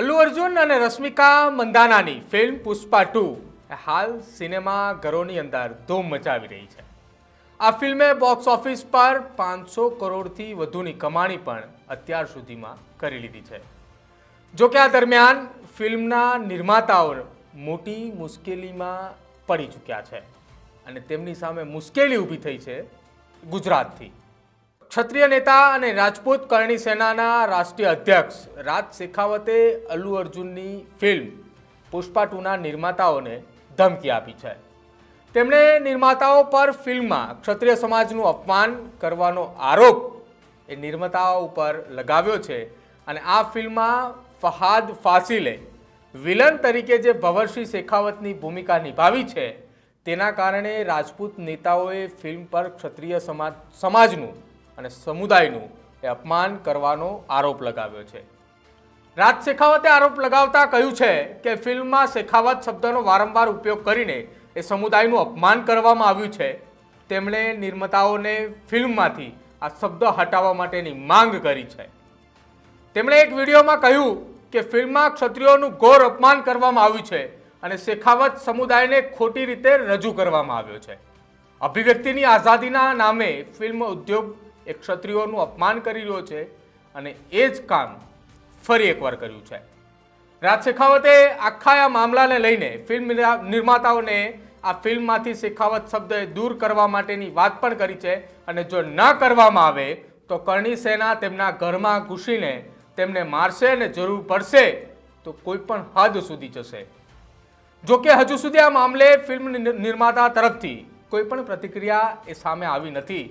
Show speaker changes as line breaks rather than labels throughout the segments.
અલ્લુ અર્જુન અને રશ્મિકા મંદાનાની film Pushpa two. હાલ સિનેમા ઘરોની અંદર ધૂમ મચાવી રહી છે. આ ફિલ્મે બોક્સ ઓફિસ પર પાંચસો કરોડથી વધુની કમાણી પણ અત્યાર સુધીમાં કરી લીધી છે. જો કે આ દરમિયાન ફિલ્મના નિર્માતાઓ મોટી મુશ્કેલીમાં પડી ચૂક્યા છે અને તેમની સામે મુશ્કેલી ઊભી થઈ છે ગુજરાતથી. ક્ષત્રિય નેતા અને રાજપૂત કરણી સેનાના રાષ્ટ્રીય અધ્યક્ષ રાજ શેખાવતે અલ્લુ અર્જુનની ફિલ્મ પુષ્પા ટુના નિર્માતાઓને ધમકી આપી છે. તેમણે નિર્માતાઓ પર ફિલ્મમાં ક્ષત્રિય સમાજનું અપમાન કરવાનો આરોપ એ નિર્માતાઓ ઉપર લગાવ્યો છે અને આ ફિલ્મમાં ફહાદ ફાસિલે વિલન તરીકે જે ભવરસિંહ શેખાવતની ભૂમિકા નિભાવી છે, તેના કારણે રાજપૂત નેતાઓએ ફિલ્મ પર ક્ષત્રિય સમાજ, સમાજનું અને સમુદાયનું એ અપમાન કરવાનો આરોપ લગાવ્યો છે. રાજ શેખાવતે આરોપ લગાવતા કહ્યું છે કે ફિલ્મમાં શેખાવત શબ્દનો વારંવાર ઉપયોગ કરીને એ સમુદાયનું અપમાન કરવામાં આવ્યું છે. તેમણે નિર્માતાઓને ફિલ્મમાંથી આ શબ્દ હટાવવા માટેની માંગ કરી છે. તેમણે એક વિડીયોમાં કહ્યું કે ફિલ્મમાં ક્ષત્રિયોનું ઘોર અપમાન કરવામાં આવ્યું છે અને શેખાવત સમુદાયને ખોટી રીતે રજૂ કરવામાં આવ્યો છે. અભિવ્યક્તિની આઝાદીના નામે ફિલ્મ ઉદ્યોગ એ ક્ષત્રિયોનું અપમાન કરી રહ્યો છે અને એ જ કામ ફરી એકવાર કર્યું છે. રાજ શેખાવતે આખા આ મામલાને લઈને ફિલ્મ નિર્માતાઓને આ ફિલ્મમાંથી શેખાવત શબ્દ દૂર કરવા માટેની વાત પણ કરી છે અને જો ન કરવામાં આવે તો કરણી સેના તેમના ઘરમાં ઘૂસીને તેમને મારશે અને જરૂર પડશે તો કોઈ પણ હદ સુધી જશે. જો કે હજુ સુધી આ મામલે ફિલ્મ નિર્માતા તરફથી કોઈ પણ પ્રતિક્રિયા એ સામે આવી નથી.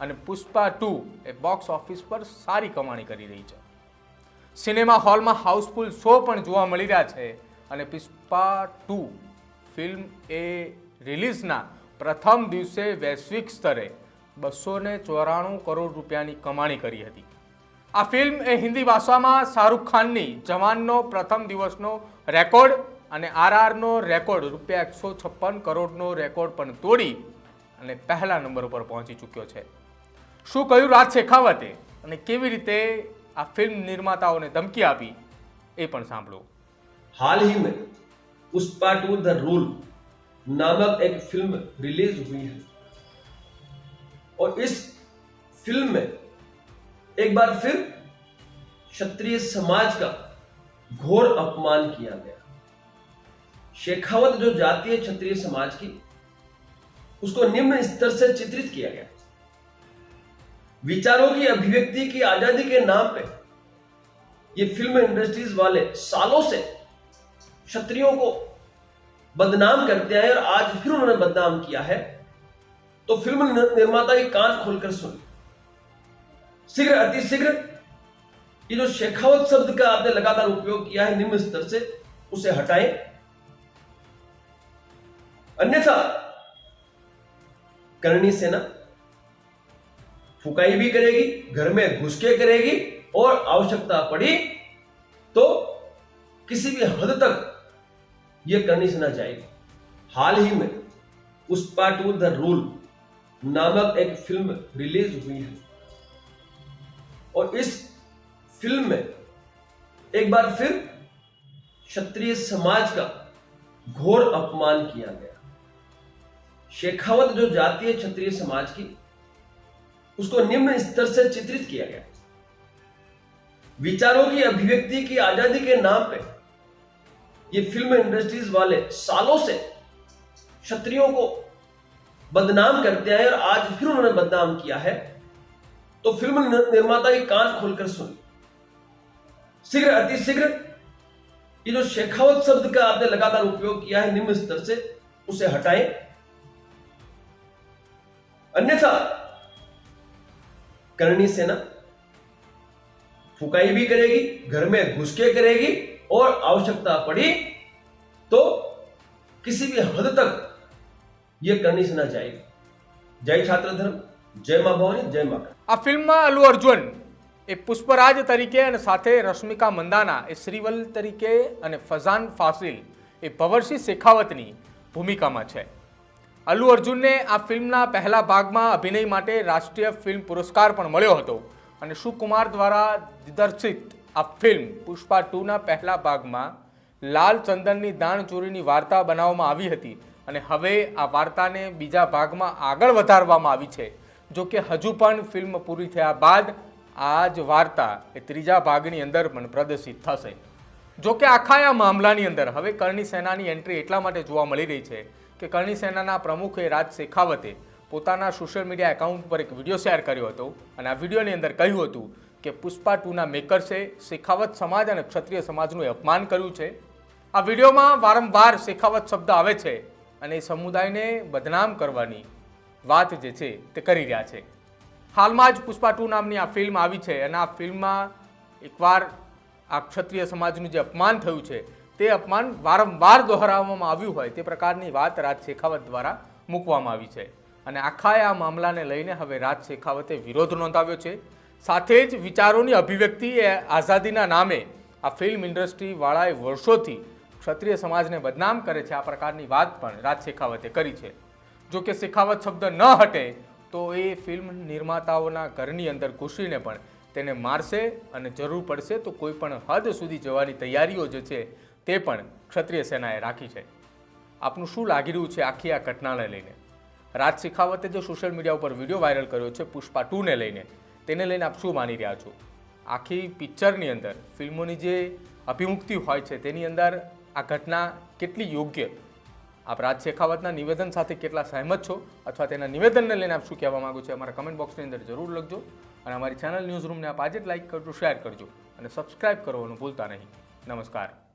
અને પુષ્પા ટુ એ બોક્સ ઓફિસ પર સારી કમાણી કરી રહી છે. સિનેમા હોલમાં હાઉસફુલ શો પણ જોવા મળી રહ્યા છે અને પુષ્પા ટુ ફિલ્મ એ રિલીઝના પ્રથમ દિવસે વૈશ્વિક સ્તરે બસો ને ચોરાણું કરોડ રૂપિયાની કમાણી કરી હતી. આ ફિલ્મ એ હિન્દી ભાષામાં શાહરૂખ ખાનની જવાનનો પ્રથમ દિવસનો રેકોર્ડ અને આરઆરનો રેકોર્ડ રૂપિયા એકસો છપ્પન કરોડનો રેકોર્ડ પણ તોડી અને પહેલા નંબર ઉપર પહોંચી ચૂક્યો છે. શું કહ્યું રાજ શેખાવતે અને કેવી રીતે આ ફિલ્મ નિર્માતાઓને ધમકી આપી એ પણ સાંભળો
हाल ही में पुष्पा टू द रूल नामक एक फिल्म रिलीज हुई है और इस फिल्म में एक बार फिर क्षत्रिय समाज का घोर अपमान किया गया शेखावत जो जाति है क्षत्रिय समाज की उसको निम्न स्तर से चित्रित किया गया विचारों की अभिव्यक्ति की आज़ादी के नाम पे ये फ़िल्म इंडस्ट्रीज़ वाले सालों से क्षत्रियों को बदनाम करते आए और आज फिर उन्होंने बदनाम किया है। तो फ़िल्म निर्माता की कान खोलकर सुन। शीघ्र, अतिशीघ्र ये जो शेखावत शब्द का आपने लगातार उपयोग किया है निम्न स्तर से, उसे हटाएँ। अन्यथा, करणी सेना फुकाई भी करेगी, घर में घुस के करेगी और आवश्यकता पड़ी तो किसी भी हद तक यह करनी सेना जाएगी। हाल ही में पुष्पा टू द रूल नामक एक फ़िल्म रिलीज़ हुई है। और इस फ़िल्म में एक बार फिर क्षत्रिय समाज का घोर अपमान किया गया। शेखावत जो जाति है क्षत्रिय समाज की उसको निम्न स्तर से चित्रित किया गया। विचारों की अभिव्यक्ति की आज़ादी के नाम पे ये फ़िल्म इंडस्ट्रीज़ वाले सालों से क्षत्रियों को बदनाम करते हैं और आज फिर उन्होंने बदनाम किया है। तो फ़िल्म निर्माता की कान खोलकर सुन शीघ्र अतिशीघ्र ये जो शेखावत शब्द का आपने लगातार उपयोग किया है, निम्न स्तर से, उसे हटाएँ। अन्यथा करणी सेना फुकाई भी करेगी घर में घुस के करेगी और आवश्यकता पड़ी तो किसी भी हद तक यह करनी सेना जाएगी जय छात्र धर्म जय मां भवानी जय मां काली।
આ ફિલ્મમાં અલ્લુ અર્જુન એ પુષ્પરાજ તરીકે અને સાથે રશ્મિકા મંદાના એ શ્રીવલ તરીકે અને ફઝાન ફાસિલ એ ભવરસિંહ શેખાવતની ભૂમિકામાં છે અલ્લુ અર્જુનને આ ફિલ્મના પહેલા ભાગમાં અભિનય માટે રાષ્ટ્રીય ફિલ્મ પુરસ્કાર પણ મળ્યો હતો. અને સુકુમાર દ્વારા દિગ્દર્શિત આ ફિલ્મ પુષ્પા ટુના પહેલા ભાગમાં લાલ ચંદનની દાણ વાર્તા બનાવવામાં આવી હતી. અને હવે આ વાર્તાને બીજા ભાગમાં આગળ વધારવામાં આવી છે. જો કે હજુ પણ ફિલ્મ પૂરી થયા બાદ આ જ વાર્તા એ ત્રીજા ભાગની અંદર પણ પ્રદર્શિત થશે. જો કે આખા આ મામલાની અંદર હવે કરણી સેનાની એન્ટ્રી એટલા માટે જોવા મળી રહી છે કે કરણી સેનાના પ્રમુખે રાજ શેખાવતે પોતાના સોશિયલ મીડિયા એકાઉન્ટ પર એક વીડિયો શેર કર્યો હતો અને આ વિડીયોની અંદર કહ્યું હતું કે પુષ્પા ટુના મેકર્સે શેખાવત સમાજ અને ક્ષત્રિય સમાજનું અપમાન કર્યું છે. આ વિડીયોમાં વારંવાર શેખાવત શબ્દ આવે છે અને એ સમુદાયને બદનામ કરવાની વાત જે છે તે કરી રહ્યા છે. હાલમાં જ પુષ્પા ટુ નામની આ ફિલ્મ આવી છે અને આ ફિલ્મમાં એકવાર આ ક્ષત્રિય સમાજનું જે અપમાન થયું છે તે અપમાન વારંવાર દોહરાવવામાં આવ્યું હોય તે પ્રકારની વાત રાજ શેખાવત દ્વારા મૂકવામાં આવી છે. અને આખા આ મામલાને લઈને હવે રાજ શેખાવતે વિરોધ નોંધાવ્યો છે. સાથે જ વિચારોની અભિવ્યક્તિ એ આઝાદીના નામે આ ફિલ્મ ઇન્ડસ્ટ્રીવાળાએ વર્ષોથી ક્ષત્રિય સમાજને બદનામ કરે છે આ પ્રકારની વાત પણ રાજ શેખાવતે કરી છે. જો કે શેખાવત શબ્દ ન હટે તો એ ફિલ્મ નિર્માતાઓના ઘરની અંદર ઘૂસીને પણ તેને મારશે અને જરૂર પડશે તો કોઈ પણ હદ સુધી જવાની તૈયારીઓ જે છે તે પણ ક્ષત્રિય સેનાએ રાખી છે. આપનું શું લાગી રહ્યું છે આખી આ ઘટનાને લઈને? રાજ શેખાવતે જે સોશિયલ મીડિયા ઉપર વીડિયો વાયરલ કર્યો છે પુષ્પા ટુને લઈને, તેને લઈને આપ શું માની રહ્યા છો? આખી પિક્ચરની અંદર, ફિલ્મોની જે અભિમુક્તિ હોય છે, તેની અંદર આ ઘટના કેટલી યોગ્ય? આપ રાજ શેખાવતના નિવેદન સાથે કેટલા સહેમત છો? અથવા તેના નિવેદનને લઈને આપ શું કહેવા માગો છો? અમારા કમેન્ટ બોક્સની અંદર જરૂર લખજો અને અમારી ચેનલ ન્યૂઝ રૂમને આપ આજે જ લાઇક કરજો શેર કરજો અને સબસ્ક્રાઇબ કરવાનું ભૂલતા નહીં. નમસ્કાર.